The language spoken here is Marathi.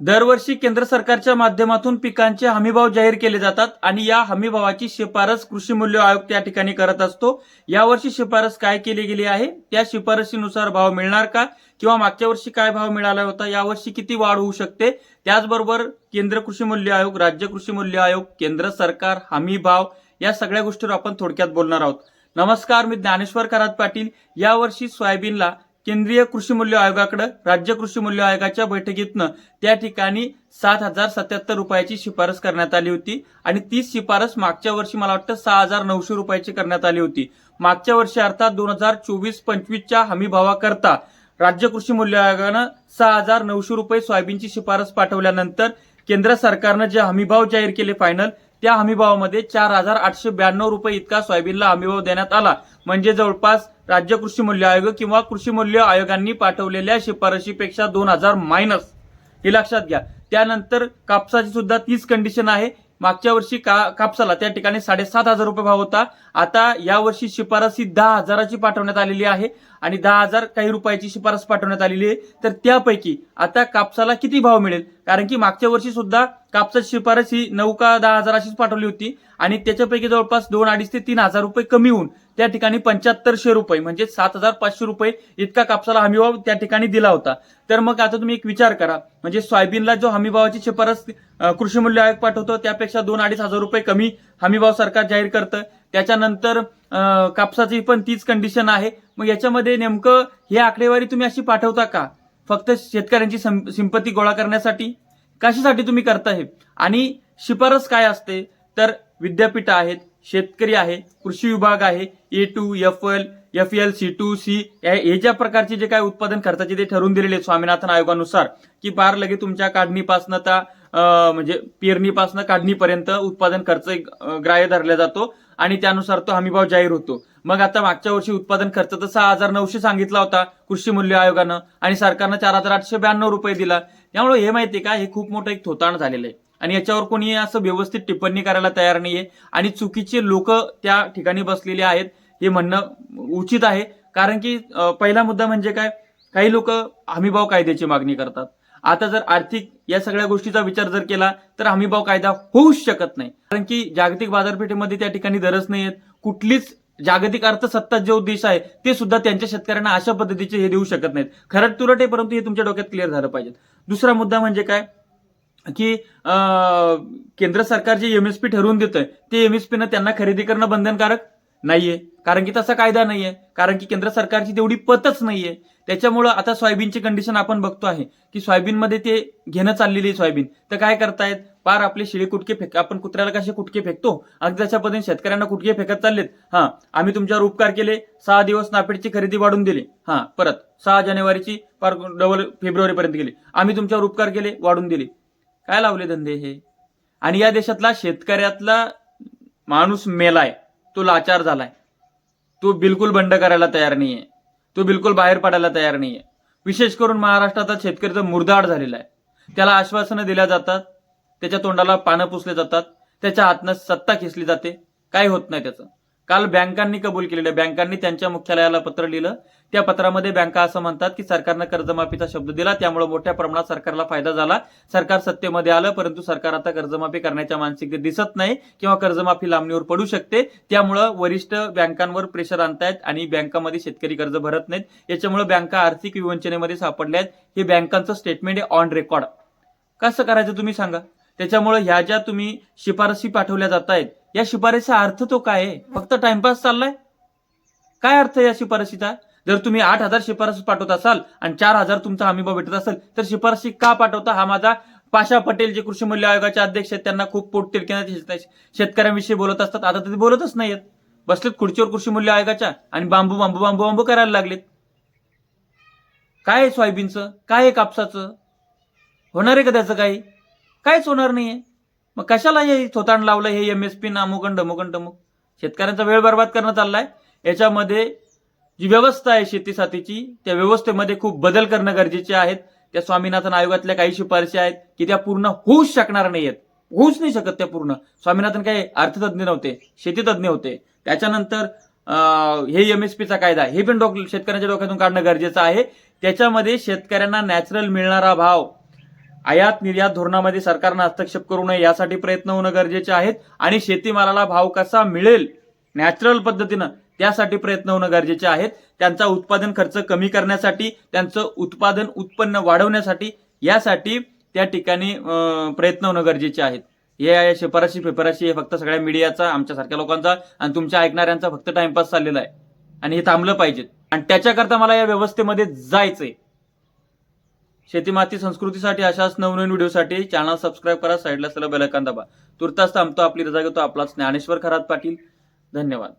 दरवर्षी केंद्र सरकारच्या माध्यमातून पिकांचे हमीभाव जाहीर केले जातात आणि या हमीभावाची शिफारस कृषी मूल्य आयोग त्या ठिकाणी करत असतो. यावर्षी शिफारस काय केली गेली आहे? त्या शिफारसीनुसार भाव मिळणार का? किंवा मागच्या वर्षी काय भाव मिळाला होता? यावर्षी किती वाढ होऊ शकते? त्याचबरोबर केंद्र कृषी मूल्य आयोग राज्य कृषी मूल्य आयोग केंद्र सरकार हमी भाव या सगळ्या गोष्टीवर आपण थोडक्यात बोलणार आहोत. नमस्कार मी ज्ञानेश्वर खरात पाटील. यावर्षी सोयाबीनला केंद्रीय कृषी मूल्य आयोगाकडे राज्य कृषी मूल्य आयोगाच्या बैठकीतनं त्या ठिकाणी सात हजार सत्याहत्तर रुपयाची शिफारस करण्यात आली होती आणि तीच शिफारस मागच्या वर्षी मला वाटतं सहा हजार नऊशे रुपयाची करण्यात आली होती. मागच्या वर्षी अर्थात दोन हजार चोवीस पंचवीसच्या हमी भावाकरता राज्य कृषी मूल्य आयोगानं सहा हजार नऊशे रुपये सोयाबीनची शिफारस पाठवल्यानंतर केंद्र सरकारनं जे हमीभाव जाहीर केले फायनल त्या हमीभावामध्ये चार हजार आठशे ब्याण्णव रुपये इतका सोयाबीनला हमीभाव देण्यात आला. म्हणजे जवळपास राज्य कृषी मूल्य आयोग किंवा कृषी मूल्य आयोगांनी पाठवलेल्या शिफारशीपेक्षा दोन हजार मायनस हे लक्षात घ्या. त्यानंतर कापसाची सुद्धा तीच कंडिशन आहे. मागच्या वर्षी का कापसाला त्या ठिकाणी साडेसात हजार रुपये भाव होता. आता यावर्षी शिफारसी दहा हजाराची पाठवण्यात आलेली आहे. आणि दहा हजार काही रुपयाची शिफारस पाठवण्यात आलेली आहे. तर त्यापैकी आता कापसाला किती भाव मिळेल? कारण की मागच्या वर्षी सुद्धा कापसाची शिफारस ही नऊ का दहा अशीच पाठवली होती आणि त्याच्यापैकी जवळपास दोन अडीच ते तीन हजार रुपये कमी होऊन त्या ठिकाणी पंच्याहत्तरशे रुपये म्हणजे सात हजार पाचशे रुपये इतका कापसाला हमीभाव त्या ठिकाणी दिला होता. तर मग आता तुम्ही एक विचार करा. म्हणजे सोयाबीनला जो हमीभावाची शिफारस कृषी मूल्य आयोग पाठवतो त्यापेक्षा दोन अडीच हजार रुपये कमी हमीभाव सरकार जाहीर करतं. त्याच्यानंतर कापसाची पण तीच कंडिशन आहे. मग याच्यामध्ये नेमकं हे आकडेवारी तुम्ही अशी पाठवता का? फक्त शेतकऱ्यांची सं- सिंपती गोळा करण्यासाठी? कशासाठी तुम्ही करता हे? आणि शिफारस काय असते? तर विद्यापीठ आहेत शेतकरी आहे कृषी विभाग आहे A two F L F L C two C हे ज्या प्रकारचे जे काय उत्पादन खर्चाचे ते ठरवून दिलेले स्वामीनाथन आयोगानुसार की पार लगे तुमच्या काढणीपासनं त्या म्हणजे पेरणीपासून काढणीपर्यंत उत्पादन खर्च एक, ग्राह्य धरला जातो आणि त्यानुसार तो हमीभाव जाहीर होतो. मग आता मागच्या वर्षी उत्पादन खर्च तर सहा हजार नऊशे सांगितला होता कृषी मूल्य आयोगानं आणि सरकारनं चार हजार आठशे ब्याण्णव रुपये दिला. त्यामुळे हे माहितीये का? हे खूप मोठं एक थोताण झालेलं आहे. आणि याच्यावर कोणी असं व्यवस्थित टिप्पणी करायला तयार नाहीये. आणि चुकीचे लोक त्या ठिकाणी बसलेले आहेत हे म्हणणं उचित आहे. कारण की पहिला मुद्दा म्हणजे काय? काही लोक हमीभाव कायद्याची मागणी करतात. आता जर आर्थिक या सगळ्या गोष्टीचा विचार जर केला तर हमीभाव कायदा होऊच शकत नाही. कारण की जागतिक बाजारपेठेमध्ये त्या ठिकाणी दरच नाही आहेत. कुठलीच जागतिक अर्थसत्ता जो देश आहे ते सुद्धा त्यांच्या शेतकऱ्यांना अशा पद्धतीचे हे देऊ शकत नाहीत. खरं तुरट आहे परंतु हे तुमच्या डोक्यात क्लिअर झालं पाहिजे दुसरा मुद्दा म्हणजे काय? की केंद्र सरकार जे एमएसपी ठरवून देतंय ते एमएसपी न त्यांना खरेदी करणं बंधनकारक? नाहीये. कारण की तसा कायदा नाहीये. कारण की केंद्र सरकारची तेवढी पतच नाहीये. त्याच्यामुळं आता सोयाबीनची कंडिशन आपण बघतो आहे. की सोयाबीनमध्ये ते घेणं चाललेली आहे सोयाबीन. तर काय करतायत? पार आपले शिळे कुटके फेक आपण कुत्र्याला कसे कुटके फेकतो? अगदी तशा पद्धतीने शेतकऱ्यांना कुटके फेकत चाललेत. हा आम्ही तुमच्यावर उपकार केले. सहा दिवस नापेडची खरेदी वाढून दिली. हा परत सहा जानेवारीची पार डबल फेब्रुवारीपर्यंत गेली. आम्ही तुमच्यावर उपकार केले वाढून दिले. काय लावले धंदे हे? आणि या देशातला शेतकऱ्यातला माणूस मेलाय. तो लाचार झालाय. तो बिलकुल बंड करायला तयार नाहीये. तो बिलकुल बाहेर पडायला तयार नाहीये. विशेष करून महाराष्ट्रात आज मुर्दाड झालेला आहे. त्याला आश्वासनं दिल्या जातात त्याच्या तोंडाला पानं पुसले जातात त्याच्या हातनं सत्ता खेचली जाते. काय होत नाही त्याचं. काल बँकांनी कबूल केलेलं बँकांनी त्यांच्या मुख्यालयाला पत्र लिहिलं. त्या पत्रामध्ये बँका असं म्हणतात की सरकारनं कर्जमाफीचा शब्द दिला. त्यामुळे मोठ्या प्रमाणात सरकारला फायदा झाला. सरकार सत्तेमध्ये आलं परंतु सरकार आता कर्जमाफी करण्याच्या मानसिकतेत दिसत नाही किंवा कर्जमाफी लांबणीवर पडू शकते. त्यामुळं वरिष्ठ बँकांवर प्रेशर आणतायत आणि बँकामध्ये शेतकरी कर्ज भरत नाहीत. याच्यामुळे बँका आर्थिक विवंचनेमध्ये सापडल्यात. हे बँकांचं स्टेटमेंट आहे ऑन रेकॉर्ड कसं करायचं तुम्ही सांगा? त्याच्यामुळे ह्या ज्या तुम्ही शिफारसी पाठवल्या जात आहेत या शिफारसीचा अर्थ तो काय आहे? फक्त टाइमपास चाललाय? काय अर्थ या शिफारसीचा? जर तुम्ही आठ हजार शिफारस पाठवत असाल आणि चार हजार तुमचा हमीभाव भेटत असेल तर शिफारसी का पाठवता? हा माझा पाशा पटेल जे कृषी मूल्य आयोगाचे अध्यक्ष आहेत त्यांना खूप पोट तिरकेण्यात शेतकऱ्यांविषयी बोलत असतात. आता ते बोलतच नाहीयेत. बसलेत खुर्चीवर कृषी मूल्य आयोगाच्या आणि बांबू बांबू बांबू बांबू करायला लागलेत. काय आहे सोयाबीनचं? काय आहे कापसाचं? होणार आहे का त्याचं काही? काहीच होणार नाहीये. मग कशाला हे थोतांड लावलं हे एमएसपी नामुकन डमुकन डमुक शेतकऱ्यांचा वेळ बर्बाद करणं चाललाय. याच्यामध्ये जी व्यवस्था आहे शेतीसाठीची त्या व्यवस्थेमध्ये खूप बदल करणं गरजेचे आहेत. त्या स्वामीनाथन आयोगातल्या काही शिफारशी आहेत की त्या पूर्ण होऊच शकणार नाहीयेत. होऊच नाही शकत त्या पूर्ण. स्वामीनाथन काही अर्थतज्ञ नव्हते शेतीतज्ञ होते. त्याच्यानंतर हे एम एस पीचा कायदा हे पण डोक शेतकऱ्यांच्या डोक्यातून काढणं गरजेचं आहे. त्याच्यामध्ये शेतकऱ्यांना नॅचरल मिळणारा भाव आयात निर्यात धोरणामध्ये सरकारनं हस्तक्षेप करू नये यासाठी प्रयत्न होणं गरजेचे आहेत आणि शेतीमालाला भाव कसा मिळेल नॅचरल पद्धतीनं त्यासाठी प्रयत्न होणं गरजेचे आहेत. त्यांचा उत्पादन खर्च कमी करण्यासाठी त्यांचं उत्पादन उत्पन्न वाढवण्यासाठी यासाठी त्या ठिकाणी प्रयत्न होणं गरजेचे आहेत. हे आहे शिफारशी फेफारशी हे फक्त सगळ्या मीडियाचा आमच्यासारख्या लोकांचा आणि तुमच्या ऐकणाऱ्यांचा फक्त टाइमपास चाललेला आहे. आणि हे थांबलं पाहिजे आणि त्याच्याकरता मला या व्यवस्थेमध्ये जायचंय. शेती माती संस्कृतीसाठी अशाच नवनवीन व्हिडिओसाठी चॅनल सबस्क्राईब करा साईडला सगळं बेल दाबा. तुर्तास थांबतो आपली रजा घेतो आपलाच ज्ञानेश्वर खरात पाटील. धन्यवाद.